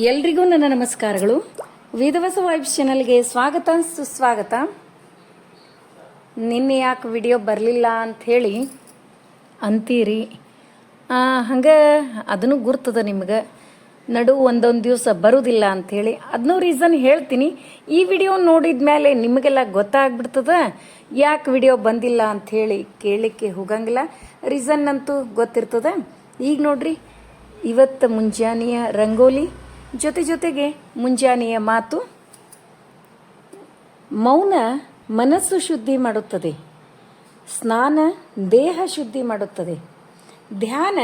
ಎಲ್ರಿಗೂ ನನ್ನ ನಮಸ್ಕಾರಗಳು. ವೇದವಸ ವೈಬ್ಸ್ ಚಾನಲ್ಗೆ ಸ್ವಾಗತ, ಸುಸ್ವಾಗತ. ನಿನ್ನೆ ಯಾಕೆ ವಿಡಿಯೋ ಬರಲಿಲ್ಲ ಅಂಥೇಳಿ ಅಂತೀರಿ. ಹಂಗೆ ಅದನ್ನು ಗುರ್ತದ ನಿಮ್ಗೆ. ನಡು ಒಂದೊಂದು ದಿವಸ ಬರುವುದಿಲ್ಲ ಅಂಥೇಳಿ ಅದನ್ನೂ ರೀಸನ್ ಹೇಳ್ತೀನಿ. ಈ ವಿಡಿಯೋ ನೋಡಿದ ಮೇಲೆ ನಿಮಗೆಲ್ಲ ಗೊತ್ತಾಗ್ಬಿಡ್ತದ? ಯಾಕೆ ವಿಡಿಯೋ ಬಂದಿಲ್ಲ ಅಂಥೇಳಿ ಕೇಳಲಿಕ್ಕೆ ಹೋಗಂಗಿಲ್ಲ. ರೀಸನ್ ಅಂತೂ ಗೊತ್ತಿರ್ತದೆ. ಈಗ ನೋಡ್ರಿ, ಇವತ್ತು ಮುಂಜಾನೆಯ ರಂಗೋಲಿ ಜೊತೆ ಜೊತೆಗೆ ಮುಂಜಾನೆಯ ಮಾತು. ಮೌನ ಮನಸ್ಸು ಶುದ್ಧಿ ಮಾಡುತ್ತದೆ. ಸ್ನಾನ ದೇಹ ಶುದ್ಧಿ ಮಾಡುತ್ತದೆ. ಧ್ಯಾನ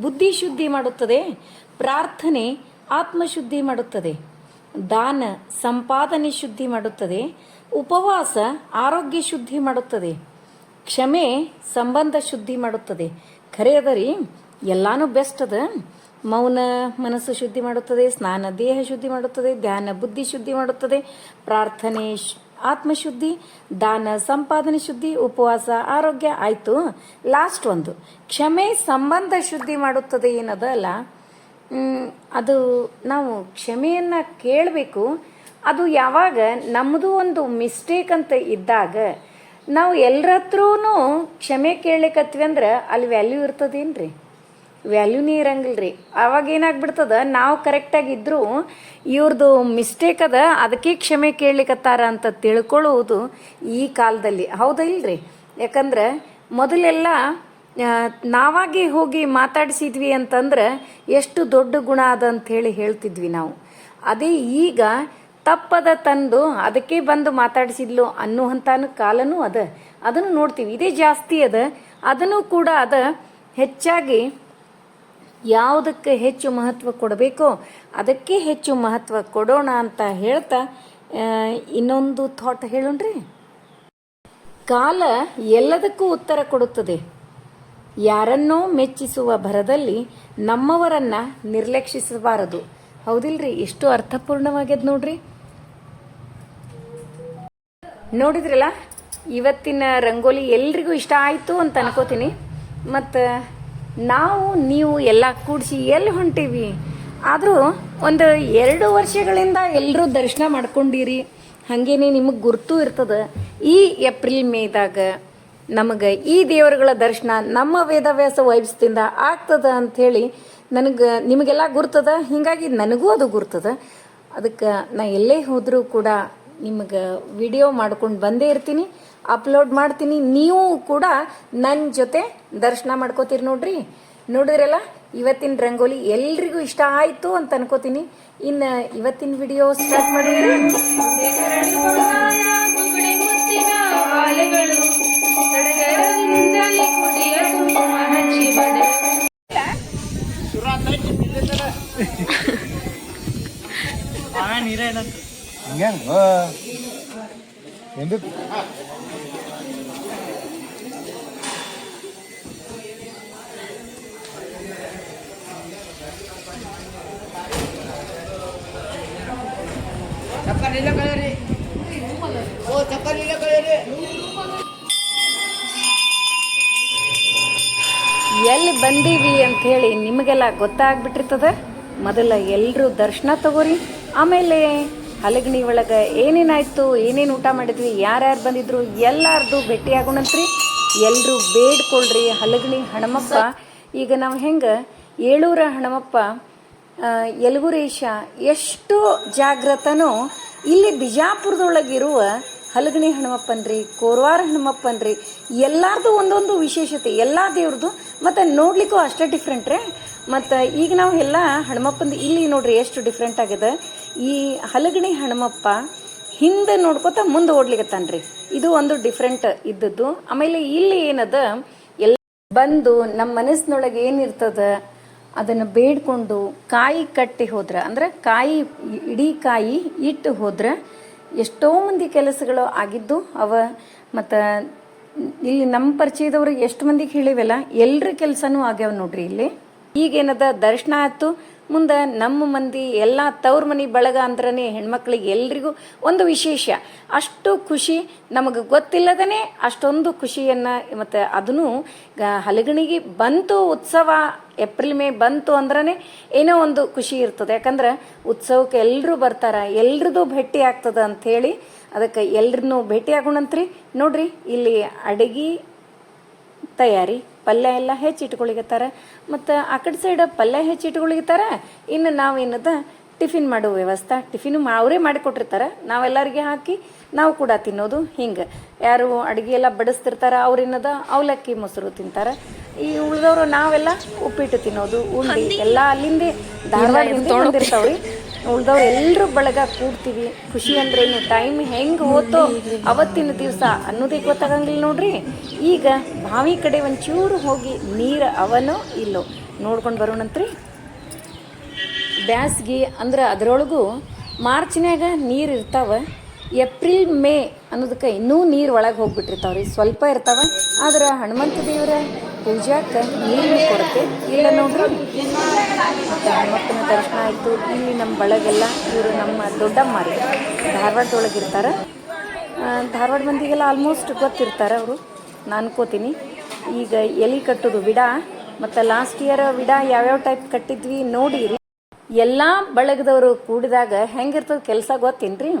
ಬುದ್ಧಿ ಶುದ್ಧಿ ಮಾಡುತ್ತದೆ. ಪ್ರಾರ್ಥನೆ ಆತ್ಮಶುದ್ಧಿ ಮಾಡುತ್ತದೆ. ದಾನ ಸಂಪಾದನೆ ಶುದ್ಧಿ ಮಾಡುತ್ತದೆ. ಉಪವಾಸ ಆರೋಗ್ಯ ಶುದ್ಧಿ ಮಾಡುತ್ತದೆ. ಕ್ಷಮೆ ಸಂಬಂಧ ಶುದ್ಧಿ ಮಾಡುತ್ತದೆ. ಖರೆ ಅದ ರೀ ಎಲ್ಲಾನು ಬೆಸ್ಟ್ ಅದ. ಮೌನ ಮನಸ್ಸು ಶುದ್ಧಿ ಮಾಡುತ್ತದೆ, ಸ್ನಾನ ದೇಹ ಶುದ್ಧಿ ಮಾಡುತ್ತದೆ, ಧ್ಯಾನ ಬುದ್ಧಿ ಶುದ್ಧಿ ಮಾಡುತ್ತದೆ, ಪ್ರಾರ್ಥನೆ ಆತ್ಮಶುದ್ಧಿ, ದಾನ ಸಂಪಾದನೆ ಶುದ್ಧಿ, ಉಪವಾಸ, ಆರೋಗ್ಯ ಆಯಿತು. ಲಾಸ್ಟ್ ಒಂದು. ಕ್ಷಮೆ ಸಂಬಂಧ ಶುದ್ಧಿ ಮಾಡುತ್ತದೆ ಏನದಲ್ಲ ಅದು ನಾವು ಕ್ಷಮೆಯನ್ನು ಕೇಳಬೇಕು. ಅದು ಯಾವಾಗ ನಮ್ಮದು ಒಂದು ಮಿಸ್ಟೇಕ್ ಅಂತ ಇದ್ದಾಗ ನಾವು ಎಲ್ಲರ ಹತ್ರೂ ಕ್ಷಮೆ ಕೇಳಲಿಕ್ಕತ್ವಿ ಅಂದ್ರೆ ಅಲ್ಲಿ ವ್ಯಾಲ್ಯೂ ಇರ್ತದೇನ್ರಿ? ವ್ಯಾಲ್ಯೂನೇ ಇರಂಗಿಲ್ಲ ರೀ ಅವಾಗ ಏನಾಗ್ಬಿಡ್ತದ, ನಾವು ಕರೆಕ್ಟಾಗಿ ಇದ್ರೂ ಇವ್ರದ್ದು ಮಿಸ್ಟೇಕ್ ಅದ, ಅದಕ್ಕೆ ಕ್ಷಮೆ ಕೇಳಲಿಕ್ಕತ್ತಾರ ಅಂತ ತಿಳ್ಕೊಳ್ಳುವುದು ಈ ಕಾಲದಲ್ಲಿ. ಹೌದಾ ಇಲ್ರಿ? ಯಾಕಂದ್ರೆ ಮೊದಲೆಲ್ಲ ನಾವಾಗಿ ಹೋಗಿ ಮಾತಾಡಿಸಿದ್ವಿ ಅಂತಂದ್ರೆ ಎಷ್ಟು ದೊಡ್ಡ ಗುಣ ಅದ ಅಂತ ಹೇಳಿ ಹೇಳ್ತಿದ್ವಿ ನಾವು. ಅದೇ ಈಗ ತಪ್ಪದ ತಂದು ಅದಕ್ಕೆ ಬಂದು ಮಾತಾಡಿಸಿದ್ಲು ಅನ್ನುವಂತಾನು ಕಾಲನೂ ಅದ. ಅದನ್ನು ನೋಡ್ತೀವಿ. ಇದೇ ಜಾಸ್ತಿ ಅದ. ಅದನ್ನು ಕೂಡ ಅದ ಹೆಚ್ಚಾಗಿ ಯಾವುದಕ್ಕೆ ಹೆಚ್ಚು ಮಹತ್ವ ಕೊಡಬೇಕೋ ಅದಕ್ಕೆ ಹೆಚ್ಚು ಮಹತ್ವ ಕೊಡೋಣ ಅಂತ ಹೇಳ್ತಾ ಇನ್ನೊಂದು ಥಾಟ್ ಹೇಳೋಣ್ರಿ. ಕಾಲ ಎಲ್ಲದಕ್ಕೂ ಉತ್ತರ ಕೊಡುತ್ತದೆ. ಯಾರನ್ನೋ ಮೆಚ್ಚಿಸುವ ಭರದಲ್ಲಿ ನಮ್ಮವರನ್ನ ನಿರ್ಲಕ್ಷಿಸಬಾರದು. ಹೌದಿಲ್ರಿ? ಎಷ್ಟು ಅರ್ಥಪೂರ್ಣವಾಗ್ಯದ ನೋಡ್ರಿ. ನೋಡಿದ್ರಲ್ಲ, ಇವತ್ತಿನ ರಂಗೋಲಿ ಎಲ್ರಿಗೂ ಇಷ್ಟ ಆಯಿತು ಅಂತ ಅನ್ಕೋತೀನಿ. ಮತ್ತು ನಾವು, ನೀವು ಎಲ್ಲ ಕೂಡಿಸಿ ಎಲ್ಲಿ ಹೊಂಟೀವಿ? ಆದರೂ ಒಂದು ಎರಡು ವರ್ಷಗಳಿಂದ ಎಲ್ಲರೂ ದರ್ಶನ ಮಾಡ್ಕೊಂಡಿರಿ. ಹಾಗೇನೆ ನಿಮಗೆ ಗುರ್ತು ಇರ್ತದೆ. ಈ ಏಪ್ರಿಲ್ ಮೇದಾಗ ನಮಗೆ ಈ ದೇವರುಗಳ ದರ್ಶನ ನಮ್ಮ ವೇದವ್ಯಾಸ ವೈಬ್ಸ್ದಿಂದ ಆಗ್ತದ ಅಂಥೇಳಿ ನನಗೆ, ನಿಮಗೆಲ್ಲ ಗುರ್ತದ? ಹೀಗಾಗಿ ನನಗೂ ಅದು ಗುರ್ತದ. ಅದಕ್ಕೆ ನಾ ಎಲ್ಲೇ ಹೋದರೂ ಕೂಡ ನಿಮಗೆ ವಿಡಿಯೋ ಮಾಡ್ಕೊಂಡು ಬಂದೇ ಇರ್ತೀನಿ ಅಪ್ಲೋಡ್ ಮಾಡ್ತೀನಿ. ನೀವು ಕೂಡ ನನ್ನ ಜೊತೆ ದರ್ಶನ ಮಾಡ್ಕೋತೀರಿ ನೋಡ್ರಿ. ನೋಡಿದ್ರಲ್ಲ ಇವತ್ತಿನ ರಂಗೋಲಿ ಎಲ್ರಿಗೂ ಇಷ್ಟ ಆಯಿತು ಅಂತ ಅನ್ಕೋತೀನಿ. ಇನ್ನು ಇವತ್ತಿನ ವಿಡಿಯೋ ಸ್ಟಾರ್ಟ್ ಮಾಡಿದ್ರೆ ಎಂದು ಎಲ್ಲಿ ಬಂದೀವಿ ಅಂತ ಹೇಳಿ ನಿಮಗೆಲ್ಲ ಗೊತ್ತಾಗ್ಬಿಟ್ಟಿರ್ತದ. ಮೊದಲ ಎಲ್ಲರೂ ದರ್ಶನ ತಗೋರಿ. ಆಮೇಲೆ ಹಲಗಣಿ ಒಳಗೆ ಏನೇನಾಯ್ತು, ಏನೇನು ಊಟ ಮಾಡಿದ್ವಿ, ಯಾರ್ಯಾರು ಬಂದಿದ್ರು, ಎಲ್ಲಾರ್ದು ಭೇಟಿಯಾಗೋಣಂತ್ರಿ ಎಲ್ಲರೂ ಬೇಡ್ಕೊಳ್ರಿ ಹಲಗಣಿ ಹಣಮಪ್ಪ. ಈಗ ನಾವು ಹೆಂಗೆ, ಏಳೂರ ಹಣಮಪ್ಪ ಯಲಗುರೇಶ ಎಷ್ಟು ಜಾಗ್ರತನೋ, ಇಲ್ಲಿ ಬಿಜಾಪುರದೊಳಗಿರುವ ಹಲಗಣಿ ಹಣಮಪ್ಪನ್ರಿ, ಕೋರ್ವಾರ ಹಣಮಪ್ಪನ್ರಿ, ಎಲ್ಲಾರ್ದು ಒಂದೊಂದು ವಿಶೇಷತೆ, ಎಲ್ಲ ದೇವ್ರದ್ದು ಮತ್ತು ನೋಡ್ಲಿಕ್ಕೂ ಅಷ್ಟೇ ಡಿಫ್ರೆಂಟ್ ರೀ. ಮತ್ತು ಈಗ ನಾವು ಎಲ್ಲ ಹನುಮಪ್ಪಂದು ಇಲ್ಲಿ ನೋಡ್ರಿ ಎಷ್ಟು ಡಿಫ್ರೆಂಟ್ ಆಗಿದೆ. ಈ ಹಲಗಣಿ ಹಣಮಪ್ಪ ಹಿಂದೆ ನೋಡ್ಕೊತ ಮುಂದೆ ಓಡ್ಲಿಕತ್ತಾನ್ರಿ ಇದು ಒಂದು ಡಿಫ್ರೆಂಟ್ ಇದ್ದದ್ದು. ಆಮೇಲೆ ಇಲ್ಲಿ ಏನದ, ಎಲ್ಲ ಬಂದು ನಮ್ಮ ಮನಸ್ಸಿನೊಳಗೆ ಏನಿರ್ತದ, ಅದನ್ನು ಬೇಡ್ಕೊಂಡು ಕಾಯಿ ಕಟ್ಟಿ ಹೋದ್ರೆ, ಅಂದ್ರೆ ಕಾಯಿ ಇಡೀ ಕಾಯಿ ಇಟ್ಟು ಹೋದ್ರೆ ಎಷ್ಟೋ ಮಂದಿ ಕೆಲಸಗಳು ಆಗಿದ್ದು ಅವ, ಮತ್ತು ಇಲ್ಲಿ ನಮ್ಮ ಪರಿಚಯದವ್ರಿಗೆ ಎಷ್ಟು ಮಂದಿಗೆ ಹೇಳಿವೆಲ್ಲ ಎಲ್ಲರ ಕೆಲಸನೂ ಆಗ್ಯಾವ ನೋಡ್ರಿ ಇಲ್ಲಿ. ಈಗೇನದ ದರ್ಶನ ಆಯ್ತು ಮುಂದೆ ನಮ್ಮ ಮಂದಿ ಎಲ್ಲ ತವ್ರ ಮನೆ ಬಳಗ ಅಂದ್ರೇ ಹೆಣ್ಮಕ್ಳಿಗೆ ಎಲ್ರಿಗೂ ಒಂದು ವಿಶೇಷ. ಅಷ್ಟು ಖುಷಿ ನಮಗೆ ಗೊತ್ತಿಲ್ಲದೇ ಅಷ್ಟೊಂದು ಖುಷಿಯನ್ನು ಮತ್ತು ಅದನ್ನು ಹಲಗಣಿಗೆ ಬಂತು ಉತ್ಸವ ಏಪ್ರಿಲ್ ಮೇ ಬಂತು ಅಂದ್ರೇ ಏನೋ ಒಂದು ಖುಷಿ ಇರ್ತದೆ. ಯಾಕಂದ್ರೆ ಉತ್ಸವಕ್ಕೆ ಎಲ್ಲರೂ ಬರ್ತಾರೆ ಎಲ್ರದ್ದು ಭೇಟಿ ಆಗ್ತದೆ ಅಂಥೇಳಿ ಅದಕ್ಕೆ ಎಲ್ರನ್ನೂ ಭೇಟಿ ಆಗೋಣಂತ್ರಿ. ನೋಡ್ರಿ ಇಲ್ಲಿ ಅಡಿಗೆ ತಯಾರಿ ಪಲ್ಯ ಎಲ್ಲ ಹೆಚ್ಚಿಟ್ಕೊಳಿಗತ್ತಾರ ಮತ್ತು ಆ ಕಡೆ ಸೈಡ್ ಪಲ್ಯ ಹೆಚ್ಚಿಟ್ಕೊಳಿಗತ್ತಾರ ಇನ್ನು ನಾವೇನದ ಟಿಫಿನ್ ಮಾಡೋ ವ್ಯವಸ್ಥೆ ಟಿಫಿನ್ ಅವರೇ ಮಾಡಿಕೊಟ್ಟಿರ್ತಾರೆ ನಾವೆಲ್ಲರಿಗೆ ಹಾಕಿ ನಾವು ಕೂಡ ತಿನ್ನೋದು ಹಿಂಗೆ. ಯಾರು ಅಡುಗೆ ಎಲ್ಲ ಬಡಿಸ್ತಿರ್ತಾರ ಅವ್ರೇನದ ಅವಲಕ್ಕಿ ಮೊಸರು ತಿಂತಾರೆ. ಈ ಉಳಿದವರು ನಾವೆಲ್ಲ ಉಪ್ಪಿಟ್ಟು ತಿನ್ನೋದು ಉಂಡಿ ಎಲ್ಲ ಅಲ್ಲಿಂದೇ ಧಾರವಾಡದಿಂದ ಬಂದಿರ್ತಾವ್ರಿ. ಉಳ್ದವ್ರು ಎಲ್ಲರೂ ಬಳಗ ಕೂಡ್ತೀವಿ. ಖುಷಿ ಅಂದ್ರೇನು ಟೈಮ್ ಹೆಂಗೆ ಹೋತೋ ಅವತ್ತಿನ ದಿವಸ ಅನ್ನೋದೇ ಗೊತ್ತಾಗಂಗಿಲ್ಲ ನೋಡ್ರಿ. ಈಗ ಬಾವಿ ಕಡೆ ಒಂಚೂರು ಹೋಗಿ ನೀರು ಅವನೋ ಇಲ್ಲೋ ನೋಡ್ಕೊಂಡು ಬರೋಣಂತ್ರಿ. ಬ್ಯಾಸ್ಗೆ ಅಂದ್ರೆ ಅದರೊಳಗೂ ಮಾರ್ಚ್ನ್ಯಾಗ ನೀರು ಇರ್ತಾವ. ಏಪ್ರಿಲ್, ಮೇ ಅನ್ನೋದಕ್ಕೆ ಇನ್ನೂ ನೀರು ಒಳಗೆ ಹೋಗ್ಬಿಟ್ಟಿರ್ತಾವ ರೀ ಸ್ವಲ್ಪ ಇರ್ತಾವ. ಆದ್ರೆ ಹನುಮಂತ ದೇವರ ಪೂಜಾಕ್ಕೆ ನೀರು ಕೊರತೆ ಇಲ್ಲ ನೋಡ್ರಿ. ಮಕ್ಕಳ ದರ್ಶನ ಆಯಿತು. ಇಲ್ಲಿ ನಮ್ಮ ಬಳಗೆಲ್ಲ ಇವರು ನಮ್ಮ ದೊಡ್ಡಮ್ಮ ರೀ ಧಾರವಾಡದೊಳಗೆ ಇರ್ತಾರೆ. ಧಾರವಾಡ ಮಂದಿಗೆಲ್ಲ ಆಲ್ಮೋಸ್ಟ್ ಗೊತ್ತಿರ್ತಾರೆ ಅವರು. ನಾನು ಅನ್ಕೋತೀನಿ ಈಗ ಎಲೆ ಕಟ್ಟೋದು ವಿಡ, ಮತ್ತು ಲಾಸ್ಟ್ ಇಯರ್ ವಿಡ ಯಾವ್ಯಾವ ಟೈಪ್ ಕಟ್ಟಿದ್ವಿ ನೋಡಿರಿ. ಎಲ್ಲ ಬಳಗದವರು ಕೂಡಿದಾಗ ಹೆಂಗಿರ್ತದೆ ಕೆಲಸ ಗೊತ್ತೇನ್ರಿ?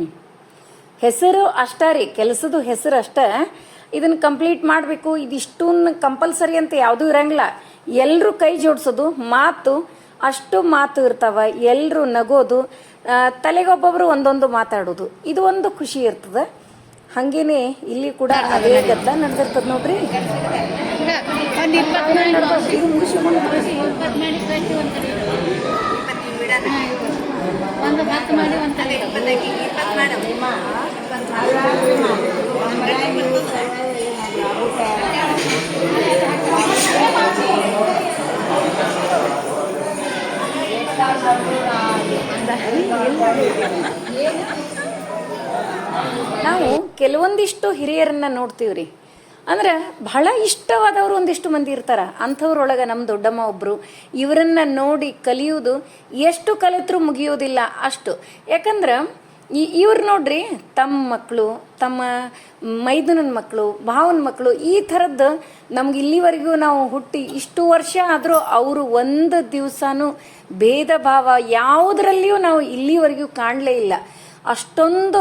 ಹೆಸರು ಅಷ್ಟ ರೀ ಕೆಲಸದ ಹೆಸರು ಅಷ್ಟ. ಇದನ್ನು ಕಂಪ್ಲೀಟ್ ಮಾಡಬೇಕು. ಇದಿಷ್ಟನ್ನು ಕಂಪಲ್ಸರಿ ಅಂತ ಯಾವುದೂ ಇರಂಗಿಲ್ಲ. ಎಲ್ಲರೂ ಕೈ ಜೋಡಿಸೋದು ಮಾತು ಅಷ್ಟು ಮಾತು ಇರ್ತಾವ ಎಲ್ಲರೂ ನಗೋದು ತಲೆಗೊಬ್ಬೊಬ್ರು ಒಂದೊಂದು ಮಾತಾಡೋದು. ಇದು ಒಂದು ಖುಷಿ ಇರ್ತದೆ. ಹಾಗೇನೆ ಇಲ್ಲಿ ಕೂಡ ಅದೇ ಗದ್ದ ನಡೆದಿರ್ತದೆ ನೋಡ್ರಿ. ಒಂದು ಮಾತು ಮಾಡಿ ನಾವು ಕೆಲವೊಂದಿಷ್ಟು ಹಿರಿಯರನ್ನ ನೋಡ್ತೀವಿ ರೀ ಅಂದ್ರೆ ಬಹಳ ಇಷ್ಟವಾದವರು ಒಂದಿಷ್ಟು ಮಂದಿ ಇರ್ತಾರ. ಅಂಥವ್ರೊಳಗೆ ನಮ್ಮ ದೊಡ್ಡಮ್ಮ ಒಬ್ಬರು ಇವರನ್ನ ನೋಡಿ ಕಲಿಯುವುದು ಎಷ್ಟು ಕಲಿತರೂ ಮುಗಿಯೋದಿಲ್ಲ ಅಷ್ಟು. ಯಾಕಂದ್ರೆ ಈ ಇವ್ರು ನೋಡ್ರಿ, ತಮ್ಮ ಮಕ್ಕಳು ತಮ್ಮ ಮೈದುನನ ಮಕ್ಕಳು ಭಾವನ ಮಕ್ಕಳು ಈ ಥರದ್ದು ನಮ್ಗೆ ಇಲ್ಲಿವರೆಗೂ ನಾವು ಹುಟ್ಟಿ ಇಷ್ಟು ವರ್ಷ ಆದರೂ ಅವರು ಒಂದು ದಿವಸನೂ ಭೇದ ಭಾವ ಯಾವುದರಲ್ಲಿಯೂ ನಾವು ಇಲ್ಲಿವರೆಗೂ ಕಾಣಲೇ ಇಲ್ಲ. ಅಷ್ಟೊಂದು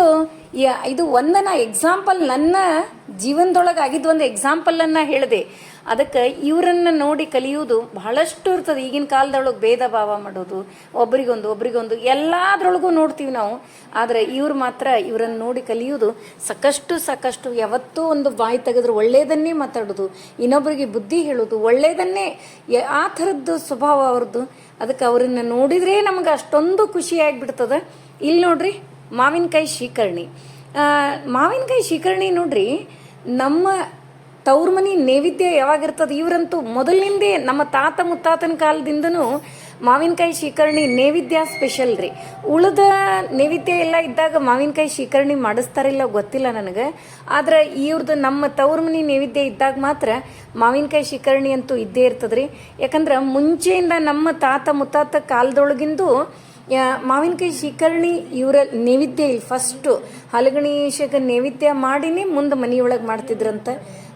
ಇದು ಒಂದನ ಎಕ್ಸಾಂಪಲ್ ನನ್ನ ಜೀವನದೊಳಗೆ ಆಗಿದ್ದು ಒಂದು ಎಕ್ಸಾಂಪಲನ್ನು ಹೇಳಿದೆ. ಅದಕ್ಕೆ ಇವರನ್ನ ನೋಡಿ ಕಲಿಯುವುದು ಬಹಳಷ್ಟು ಇರ್ತದೆ. ಈಗಿನ ಕಾಲದೊಳಗೆ ಭೇದ ಭಾವ ಮಾಡೋದು, ಒಬ್ರಿಗೊಂದು ಒಬ್ರಿಗೊಂದು ಎಲ್ಲದರೊಳಗೂ ನೋಡ್ತೀವಿ ನಾವು. ಆದರೆ ಇವ್ರು ಮಾತ್ರ ಇವರನ್ನು ನೋಡಿ ಕಲಿಯುವುದು ಸಾಕಷ್ಟು ಸಾಕಷ್ಟು ಯಾವತ್ತೂ ಒಂದು ಬಾಯಿ ತೆಗೆದ್ರೆ ಒಳ್ಳೆಯದನ್ನೇ ಮಾತಾಡೋದು. ಇನ್ನೊಬ್ಬರಿಗೆ ಬುದ್ಧಿ ಹೇಳೋದು ಒಳ್ಳೆಯದನ್ನೇ ಆ ಥರದ್ದು ಸ್ವಭಾವ ಅವ್ರದ್ದು. ಅದಕ್ಕೆ ಅವರನ್ನು ನೋಡಿದ್ರೆ ನಮ್ಗೆ ಅಷ್ಟೊಂದು ಖುಷಿಯಾಗಿ ಬಿಡ್ತದೆ ಇಲ್ಲಿ ನೋಡ್ರಿ. ಮಾವಿನಕಾಯಿ ಶೀಕರ್ಣಿ. ಮಾವಿನಕಾಯಿ ಶೀಕರ್ಣಿ ನೋಡ್ರಿ, ನಮ್ಮ ತವ್ರ ಮನೆ ನೈವೇದ್ಯ ಯಾವಾಗಿರ್ತದೆ ಇವರಂತೂ ಮೊದಲಿನಿಂದೇ ನಮ್ಮ ತಾತ ಮುತ್ತಾತನ ಕಾಲದಿಂದನೂ ಮಾವಿನಕಾಯಿ ಶೀಕರ್ಣಿ ನೈವೇದ್ಯ ಸ್ಪೆಷಲ್ ರೀ. ಉಳಿದ ನೈವೇದ್ಯ ಎಲ್ಲ ಇದ್ದಾಗ ಮಾವಿನಕಾಯಿ ಶೀಕರ್ಣಿ ಮಾಡಿಸ್ತಾರಿಲ್ಲ ಗೊತ್ತಿಲ್ಲ ನನಗೆ. ಆದ್ರೆ ಇವ್ರದ್ದು ನಮ್ಮ ತವ್ರ ಮನೆ ನೈವೇದ್ಯ ಇದ್ದಾಗ ಮಾತ್ರ ಮಾವಿನಕಾಯಿ ಶೀಕರ್ಣಿ ಅಂತೂ ಇದ್ದೇ ಇರ್ತದ್ರಿ. ಯಾಕಂದ್ರೆ ಮುಂಚೆಯಿಂದ ನಮ್ಮ ತಾತ ಮುತ್ತಾತ ಕಾಲದೊಳಗಿಂದು ಮಾವಿನಕಾಯಿ ಶಿಕರ್ಣಿ ಇವರ ನೈವೇದ್ಯ ಇಲ್ಲಿ. ಫಸ್ಟು ಹಲಗಣೇಶಗ ನೈವೇದ್ಯ ಮಾಡಿನೇ ಮುಂದೆ ಮನೆಯೊಳಗೆ ಮಾಡ್ತಿದ್ರಂತ.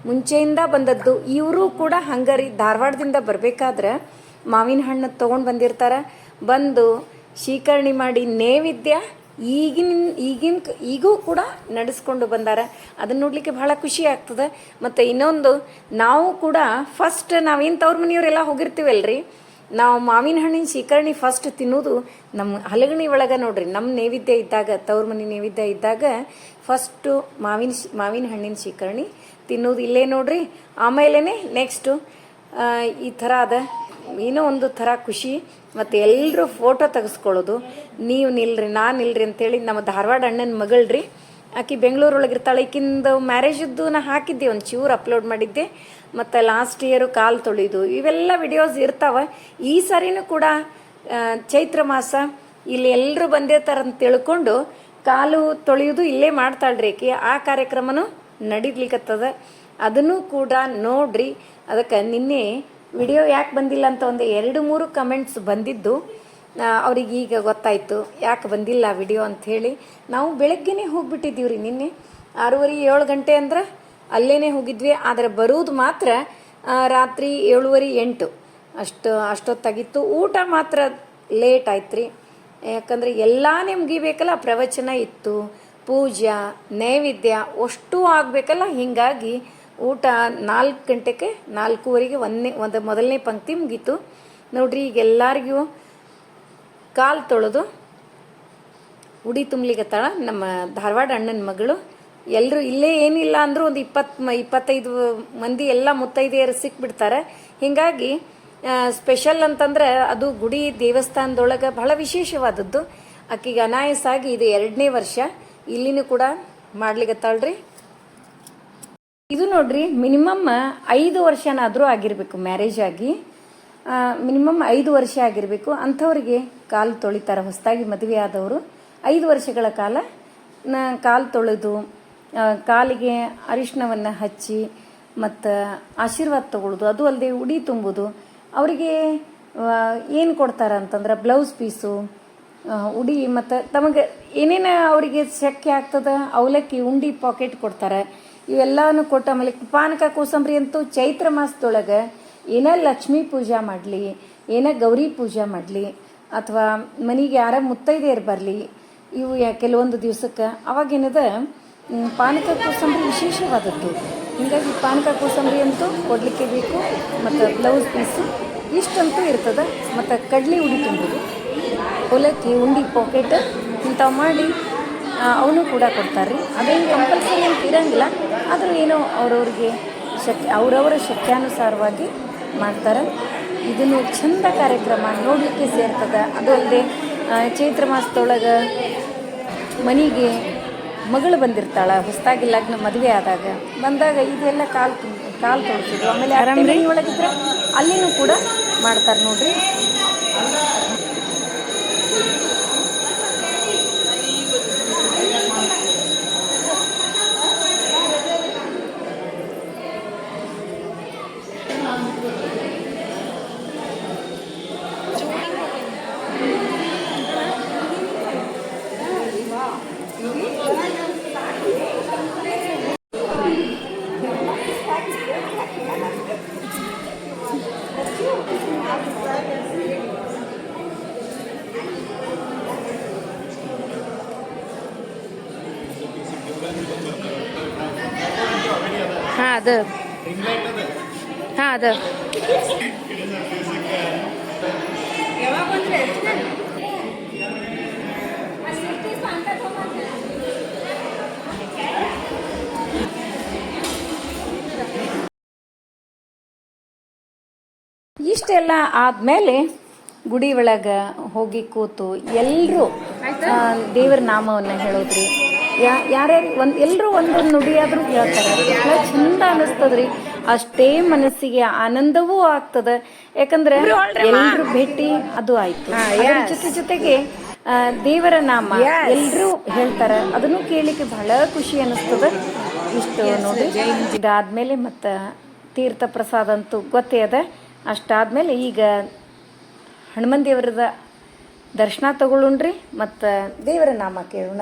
ಮುಂಚೆಯಿಂದ ಬಂದದ್ದು ಇವರು ಕೂಡ ಹಂಗರಿ ಧಾರವಾಡದಿಂದ ಬರಬೇಕಾದ್ರೆ ಮಾವಿನ ಹಣ್ಣು ತೊಗೊಂಡು ಬಂದಿರ್ತಾರೆ. ಬಂದು ಶೀಕರ್ಣಿ ಮಾಡಿ ನೈವೇದ್ಯ ಈಗಿನ ಈಗಿನ ಈಗೂ ಕೂಡ ನಡೆಸ್ಕೊಂಡು ಬಂದಾರ. ಅದನ್ನ ನೋಡಲಿಕ್ಕೆ ಬಹಳ ಖುಷಿ ಆಗ್ತದೆ. ಮತ್ತು ಇನ್ನೊಂದು, ನಾವು ಕೂಡ ಫಸ್ಟ್ ನಾವೇನು ತವ್ರ ಮನೆಯವರೆಲ್ಲ ಹೋಗಿರ್ತೀವಲ್ರಿ? ನಾವು ಮಾವಿನ ಹಣ್ಣಿನ ಶೀಕರಣಿ ಫಸ್ಟ್ ತಿನ್ನೋದು ನಮ್ಮ ಹಲಗಣಿ ಒಳಗೆ ನೋಡ್ರಿ. ನಮ್ಮ ನೈವೇದ್ಯ ಇದ್ದಾಗ, ತವ್ರ ಮನೆ ನೈವೇದ್ಯ ಇದ್ದಾಗ ಫಸ್ಟು ಮಾವಿನ ಮಾವಿನ ಹಣ್ಣಿನ ಶೀಕರಣಿ ತಿನ್ನೋದು. ಇಲ್ಲೇ ನೋಡ್ರಿ ಆಮೇಲೆ ನೆಕ್ಸ್ಟು ಈ ಥರ ಅದ. ಏನೋ ಒಂದು ಥರ ಖುಷಿ. ಮತ್ತು ಎಲ್ಲರೂ ಫೋಟೋ ತೆಗೆಸ್ಕೊಳ್ಳೋದು. ನೀವು ನಿಲ್ರಿ, ನಾನು ನಿಲ್ರಿ ಅಂತೇಳಿ ನಮ್ಮ ಧಾರವಾಡ ಅಣ್ಣನ ಮಗಳ್ರಿ. ಆಕಿ ಬೆಂಗಳೂರೊಳಗೆ ಇರ್ತಾಳೆ ಈಕಿಂದು ಮ್ಯಾರೇಜದ್ದು ನಾ ಹಾಕಿದ್ದೆ, ಒಂದು ಚೂರು ಅಪ್ಲೋಡ್ ಮಾಡಿದ್ದೆ. ಮತ್ತು ಲಾಸ್ಟ್ ಇಯರು ಕಾಲು ತೊಳೆಯೋದು ಇವೆಲ್ಲ ವಿಡಿಯೋಸ್ ಇರ್ತಾವೆ. ಈ ಸರಿನೂ ಕೂಡ ಚೈತ್ರ ಮಾಸ, ಇಲ್ಲಿ ಎಲ್ಲರೂ ಬಂದಿರ್ತಾರೆ ಅಂತ ತಿಳ್ಕೊಂಡು ಕಾಲು ತೊಳೆಯೋದು ಇಲ್ಲೇ ಮಾಡ್ತಾಳ್ರಿ ಆಕಿ. ಆ ಕಾರ್ಯಕ್ರಮನೂ ನಡೀಲಿಕ್ಕತ್ತದ ಅದನ್ನು ಕೂಡ ನೋಡ್ರಿ. ಅದಕ್ಕೆ ನಿನ್ನೆ ವಿಡಿಯೋ ಯಾಕೆ ಬಂದಿಲ್ಲ ಅಂತ ಒಂದು ಎರಡು ಮೂರು ಕಮೆಂಟ್ಸ್ ಬಂದಿದ್ದು. ಅವ್ರಿಗೆ ಈಗ ಗೊತ್ತಾಯಿತು. ಯಾಕೆ ಬಂದಿಲ್ಲ ವಿಡಿಯೋ ಅಂಥೇಳಿ ನಾವು ಬೆಳಗ್ಗೆನೇ ಹೋಗ್ಬಿಟ್ಟಿದ್ದೀವಿ ನಿನ್ನೆ. ಆರೂವರೆ ಏಳು ಗಂಟೆ ಅಂದ್ರೆ ಅಲ್ಲೇ ಹೋಗಿದ್ವಿ, ಆದರೆ ಬರೋದು ಮಾತ್ರ ರಾತ್ರಿ ಏಳುವರೆ ಎಂಟು. ಅಷ್ಟು, ಅಷ್ಟೊತ್ತಾಗಿತ್ತು. ಊಟ ಮಾತ್ರ ಲೇಟ್ ಆಯ್ತು ರೀ ಯಾಕಂದರೆ ಎಲ್ಲಾನೇ ಪ್ರವಚನ ಇತ್ತು ಪೂಜಾ ನೈವೇದ್ಯ, ಅಷ್ಟು ಆಗಬೇಕಲ್ಲ. ಹೀಗಾಗಿ ಊಟ ನಾಲ್ಕು ಗಂಟೆಗೆ, ನಾಲ್ಕೂವರೆಗೆ ಒಂದನೇ, ಒಂದು ಮೊದಲನೇ ಪಂಕ್ತಿ ಮುಗೀತು. ನೋಡ್ರಿ, ಈಗ ಎಲ್ಲರಿಗೂ ಕಾಲು ತೊಳೆದು, ಉಡಿ ತುಂಬಲಿಗತ್ತಾಳ ನಮ್ಮ ಧಾರವಾಡ ಅಣ್ಣನ ಮಗಳು. ಎಲ್ಲರೂ ಇಲ್ಲೇ ಏನಿಲ್ಲ ಅಂದರೂ ಒಂದು ಇಪ್ಪತ್ತು ಇಪ್ಪತ್ತೈದು ಮಂದಿ ಎಲ್ಲ ಮುತ್ತೈದೆಯರು ಸಿಕ್ಬಿಡ್ತಾರೆ. ಹೀಗಾಗಿ ಸ್ಪೆಷಲ್ ಅಂತಂದ್ರೆ ಅದು ಗುಡಿ ದೇವಸ್ಥಾನದೊಳಗೆ ಬಹಳ ವಿಶೇಷವಾದದ್ದು. ಆಕಿಗೆ ಅನಾಯಸಾಗಿ ಇದು ಎರಡನೇ ವರ್ಷ. ಇಲ್ಲಿನೂ ಕೂಡ ಮಾಡ್ಲಿಗತ್ತಾಳ್ರಿ ಇದು ನೋಡ್ರಿ, ಮಿನಿಮಮ್ ಐದು ವರ್ಷನಾದರೂ ಆಗಿರಬೇಕು ಮ್ಯಾರೇಜ್ ಆಗಿ. ಮಿನಿಮಮ್ ಐದು ವರ್ಷ ಆಗಿರಬೇಕು. ಅಂಥವ್ರಿಗೆ ಕಾಲು ತೊಳಿತಾರೆ ಹೊಸದಾಗಿ ಮದುವೆ ಆದವರು. ಐದು ವರ್ಷಗಳ ಕಾಲ ನ- ಕಾಲು ತೊಳೆದು ಕಾಲಿಗೆ ಅರಿಶಿಣವನ್ನು ಹಚ್ಚಿ ಮತ್ತು ಆಶೀರ್ವಾದ ತಗೊಳ್ಳೋದು ಅದು ಅಲ್ಲದೆ ಉಡಿ ತುಂಬುದು. ಅವರಿಗೆ ಏನು ಕೊಡ್ತಾರೆ ಅಂತಂದ್ರೆ ಬ್ಲೌಸ್ ಪೀಸು ಉಡಿ ಮತ್ತು ತಮಗೆ ಏನೇನು ಅವರಿಗೆ ಶಕ್ತಿ ಆಗ್ತದೆ, ಅವಲಕ್ಕಿ, ಉಂಡಿ ಪಾಕೆಟ್ ಕೊಡ್ತಾರೆ. ಇವೆಲ್ಲಾನು ಕೊಟ್ಟ ಆಮೇಲೆ ಪಾನಕ, ಕೋಸಂಬರಿ ಅಂತೂ ಚೈತ್ರ ಮಾಸದೊಳಗೆ ಏನ ಲಕ್ಷ್ಮೀ ಪೂಜಾ ಮಾಡಲಿ, ಏನ ಗೌರಿ ಪೂಜಾ ಮಾಡಲಿ, ಅಥವಾ ಮನೆಗೆ ಯಾರ ಮುತ್ತೈದೆಯರು ಬರಲಿ, ಇವು ಯಾ- ಕೆಲವೊಂದು ದಿವಸಕ್ಕೆ. ಅವಾಗೇನದ ಪಾನಕ ಕೋಸಂಬರಿ ವಿಶೇಷವಾದದ್ದು. ಹೀಗಾಗಿ ಪಾನಕ ಕೋಸಂಬರಿ ಅಂತೂ ಕೊಡಲಿಕ್ಕೆ ಬೇಕು, ಮತ್ತು ಬ್ಲೌಸ್ ಪೀಸು ಇಷ್ಟಂತೂ ಇರ್ತದೆ, ಮತ್ತು ಕಡಲೆ ಉಡಿ ತುಂಬೋದು. ಹೊಲಕ್ಕೆ ಉಂಡಿ ಪಾಕೆಟ್ ಇಂಥವು ಮಾಡಿ ಅವನು ಕೂಡ ಕೊಡ್ತಾರೆ ರೀ ಅದೇನು ಕಂಪಲ್ಸರಿ ಅಂತ ಇರೋಂಗಿಲ್ಲ, ಆದರೂ ಏನೋ ಅವ್ರವ್ರಿಗೆ ಶಕ್ತಿ ಅವರವರ ಶಕ್ತ್ಯಾನುಸಾರವಾಗಿ ಮಾಡ್ತಾರೆ. ಇದನ್ನು ಚಂದ ಕಾರ್ಯಕ್ರಮ ನೋಡಲಿಕ್ಕೆ ಸೇರ್ತದೆ. ಅದು ಅಲ್ಲದೆ ಚೈತ್ರ ಮಾಸದೊಳಗೆ ಮನೆಗೆ ಮಗಳು ಬಂದಿರ್ತಾಳ, ಹೊಸದಾಗಿ ಲಗ್ನ ಮದುವೆ ಆದಾಗ. ಬಂದಾಗ ಇದೆಲ್ಲ ಕಾಲು ಕಾಲು ತೊಳ್ಸೋದು ಆಮೇಲೆ ಅರಮನೆ ಒಳಗಿದ್ರೆ ಅಲ್ಲಿನೂ ಕೂಡ ಮಾಡ್ತಾರೆ ನೋಡ್ರಿ. ಹಾಂ ಅದು. ಅದು. ಇಷ್ಟೆಲ್ಲ ಆದ್ಮೇಲೆ ಗುಡಿ ಒಳಗ ಹೋಗಿ ಕೂತು ಎಲ್ಲರೂ ದೇವರ ನಾಮವನ್ನ ಹೇಳೋದ್ರಿ. ಯಾ ಯಾರ್ಯಾರು ಒಂದು ಎಲ್ಲರೂ ಒಂದು ನುಡಿಯಾದರೂ ಹೇಳ್ತಾರೆ. ಬಹಳ ಚಂದ ಅನಿಸ್ತದ್ರಿ. ಅಷ್ಟೇ ಮನಸ್ಸಿಗೆ ಆನಂದವೂ ಆಗ್ತದೆ. ಯಾಕಂದ್ರೆ ಎಲ್ಲರೂ ಭೇಟಿ ಅದು ಆಯ್ತು. ಜೊತೆ ಜೊತೆಗೆ ದೇವರ ನಾಮ ಎಲ್ಲರೂ ಹೇಳ್ತಾರೆ. ಅದನ್ನು ಕೇಳಲಿಕ್ಕೆ ಬಹಳ ಖುಷಿ ಅನಿಸ್ತದೆ. ಇಷ್ಟು ನೋಡಿ. ಇದಾದ್ಮೇಲೆ ಮತ್ತು ತೀರ್ಥ ಪ್ರಸಾದ ಅಂತೂ ಗೊತ್ತೇ ಅದ. ಅಷ್ಟಾದ್ಮೇಲೆ ಈಗ ಹನುಮನ್ ದೇವರದ ದರ್ಶನ ತಗೊಳ್ಳುಣ್ರಿ ಮತ್ತು ದೇವರ ನಾಮ ಕೇಳೋಣ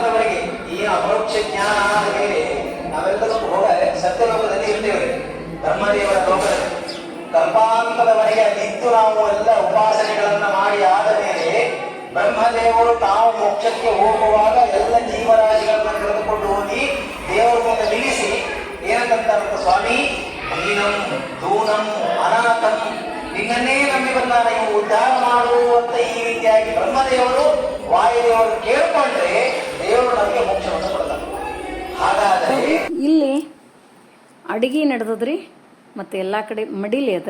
ಕಲ್ಪಾಂತದವರೆಗೆ ಈ ಅಪರೋಕ್ಷ ಜ್ಞಾನ ಮೇಲೆ ನಾವೆಲ್ಲರೂ ಹೋಗ ಸತ್ಯಲೋಕದಲ್ಲಿ ಇರ್ತೇವೆ. ಧರ್ಮದೇವರ ಲೋಕದಲ್ಲಿ. ಕಲ್ಪಾಂತದವರೆಗೆ ನಿಂತು ನಾವು ಎಲ್ಲ ಉಪಾಸನೆಗಳನ್ನ ಮಾಡಿ ಆದ ಮೇಲೆ ಬ್ರಹ್ಮದೇವರು ತಾವು ಮೋಕ್ಷಕ್ಕೆ ಹೋಗುವಾಗ ಎಲ್ಲ ಜೀವರಾಶಿಗಳನ್ನ ಕರೆದುಕೊಂಡು ಹೋಗಿ ದೇವರ ಮುಂದೆ ನಿಲ್ಲಿಸಿ ಏನಂತ ಸ್ವಾಮಿ? ದೀನಂ ದೂನಂ ಅನಾಥಂ. ನಿನ್ನನ್ನೇ ನಂಬಿ ಬಂದ ನೀವು ಉದ್ಧಾರ ಮಾಡು ಅಂತ ಈ ರೀತಿಯಾಗಿ ಬ್ರಹ್ಮದೇವರು, ವಾಯುದೇವರು ಕೇಳ್ಕೊಂಡ್ರೆ ಇಲ್ಲಿ ಅಡಿಗೆ ನಡೆದದ್ರಿ, ಮತ್ತು ಎಲ್ಲ ಕಡೆ ಮಡಿಲಿ ಅದ.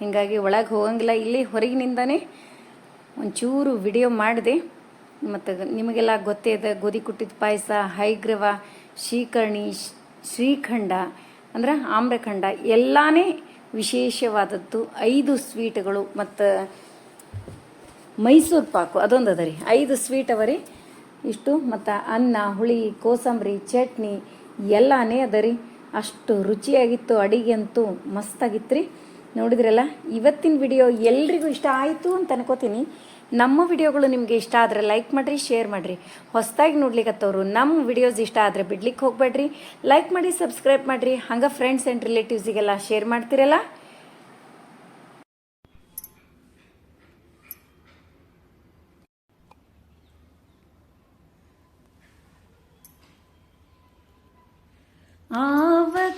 ಹಿಂಗಾಗಿ ಒಳಗೆ ಹೋಗಂಗಿಲ್ಲ. ಇಲ್ಲಿ ಹೊರಗಿನಿಂದಾನೇ ಒಂಚೂರು ವಿಡಿಯೋ ಮಾಡಿದೆ. ಮತ್ತು ನಿಮಗೆಲ್ಲ ಗೊತ್ತೇ ಅದ ಗೋಧಿ ಕುಟ್ಟಿದ ಪಾಯಸ, ಹೈಗ್ರವ, ಶ್ರೀಕರ್ಣಿ ಶ್ರೀಖಂಡ, ಅಂದ್ರೆ ಆಮ್ರಖಂಡ, ಎಲ್ಲಾನೇ ವಿಶೇಷವಾದದ್ದು ಐದು ಸ್ವೀಟ್ಗಳು. ಮತ್ತು ಮೈಸೂರು ಪಾಕು ಅದೊಂದು ಅದ ರೀ. ಐದು ಸ್ವೀಟ್ ಅವ ರೀ. ಇಷ್ಟು ಮತ್ತು ಅನ್ನ, ಹುಳಿ, ಕೋಸಂಬರಿ, ಚಟ್ನಿ ಎಲ್ಲನೇ ಅದ ರೀ ಅಷ್ಟು ರುಚಿಯಾಗಿತ್ತು ಅಡಿಗೆ ಅಂತೂ ಮಸ್ತಾಗಿತ್ತು ರೀ ನೋಡಿದ್ರಲ್ಲ, ಇವತ್ತಿನ ವಿಡಿಯೋ ಎಲ್ರಿಗೂ ಇಷ್ಟ ಆಯಿತು ಅಂತ ಅನ್ಕೋತೀನಿ. ನಮ್ಮ ವಿಡಿಯೋಗಳು ನಿಮಗೆ ಇಷ್ಟ ಆದರೆ ಲೈಕ್ ಮಾಡಿರಿ ಶೇರ್ ಮಾಡಿರಿ. ಹೊಸದಾಗಿ ನೋಡ್ಲಿಕ್ಕತ್ತವರು ನಮ್ಮ ವಿಡಿಯೋಸ್ ಇಷ್ಟ ಆದರೆ ಬಿಡ್ಲಿಕ್ಕೆ ಹೋಗ್ಬೇಡ್ರಿ. ಲೈಕ್ ಮಾಡಿ ಸಬ್ಸ್ಕ್ರೈಬ್ ಮಾಡಿರಿ. ಹಂಗೆ ಫ್ರೆಂಡ್ಸ್ ಆ್ಯಂಡ್ ರಿಲೇಟಿವ್ಸಿಗೆಲ್ಲ ಶೇರ್ ಮಾಡ್ತೀರಲ್ಲ.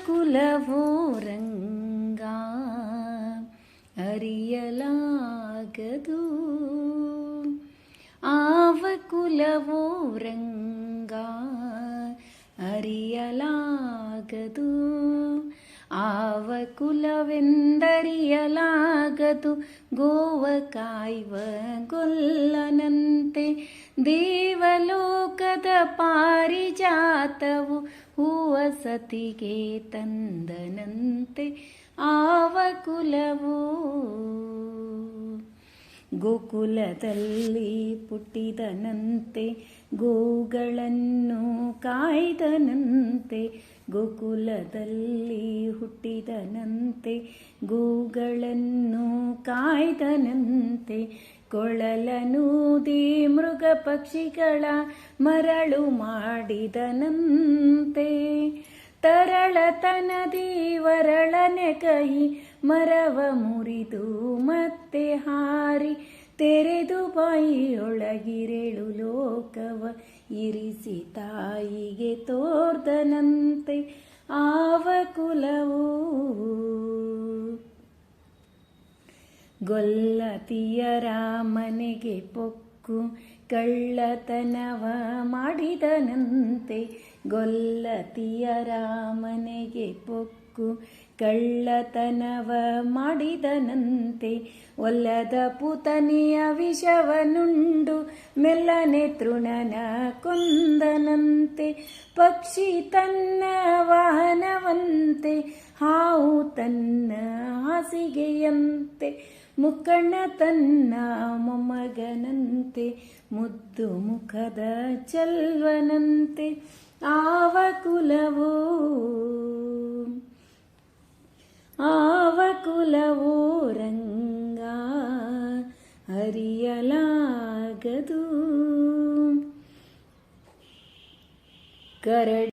ಆವ ಕುಲವೋ ರಂಗ ಅರಿಯಲಾಗದು ಆವ ಕುಲವೋ ರಂಗ ಅರಿಯಲಾಗದು ಆವ ಕುಲವೆಂದರಿಯಲಾಗದು ಗೋವ ಕಾಯುವ ಗೊಲ್ಲನಂತೆ ದೇವಲೋಕದ ಪಾರಿಜಾತವು ಹೂವ ಸತಿಗೆ ತಂದನಂತೆ ಆವ ಕುಲವು ಗೋಕುಲದಲ್ಲಿ ಪುಟ್ಟಿದನಂತೆ ಗೋಗಳನ್ನು ಕಾಯ್ದನಂತೆ ಗೋಕುಲದಲ್ಲಿ ಹುಟ್ಟಿದನಂತೆ ಗೋಗಳನ್ನು ಕಾಯ್ದನಂತೆ ಕೊಳಲನೂದಿ ಮೃಗ ಪಕ್ಷಿಗಳ ಮರಳು ಮಾಡಿದನಂತೆ ತರಳತನದಿ ವರಳನೆ ಕೈ ಮರವ ಮುರಿದು ಮತ್ತೆ ಹಾರಿ ತೆರೆದು ಬಾಯಿಯೊಳಗಿರೆಳು ಲೋಕವ ಇರಿಸಿ ತಾಯಿಗೆ ತೋರ್ದನಂತೆ ಆವ ಕುಲವು ಗೊಲ್ಲತಿಯರ ಮನೆಗೆ ಪೊಕ್ಕು ಕಳ್ಳತನವ ಮಾಡಿದನಂತೆ. ಗೊಲ್ಲತಿಯರ ಮನೆಗೆ ಪೊಕ್ಕು ಕಳ್ಳತನವ ಮಾಡಿದನಂತೆ. ಒಲ್ಲದ ಪುತನಿಯ ವಿಷವನುಂಡು ಮೆಲ್ಲನೆ ತೃಣನ ಕೊಂದನಂತೆ. ಪಕ್ಷಿ ತನ್ನ ವಾಹನವಂತೆ ಹಾವು ತನ್ನ ಹಾಸಿಗೆಯಂತೆ. ಮುಕ್ಕಣ್ಣ ತನ್ನ ಮೊಮ್ಮಗನಂತೆ ಮುದ್ದು ಮುಖದ ಚಲ್ವನಂತೆ ಆವ ಕುಲವೋ ಆವ ಕುಲವೋ ರಂಗ ಅರಿಯಲಾಗದು. ಕರಡಿ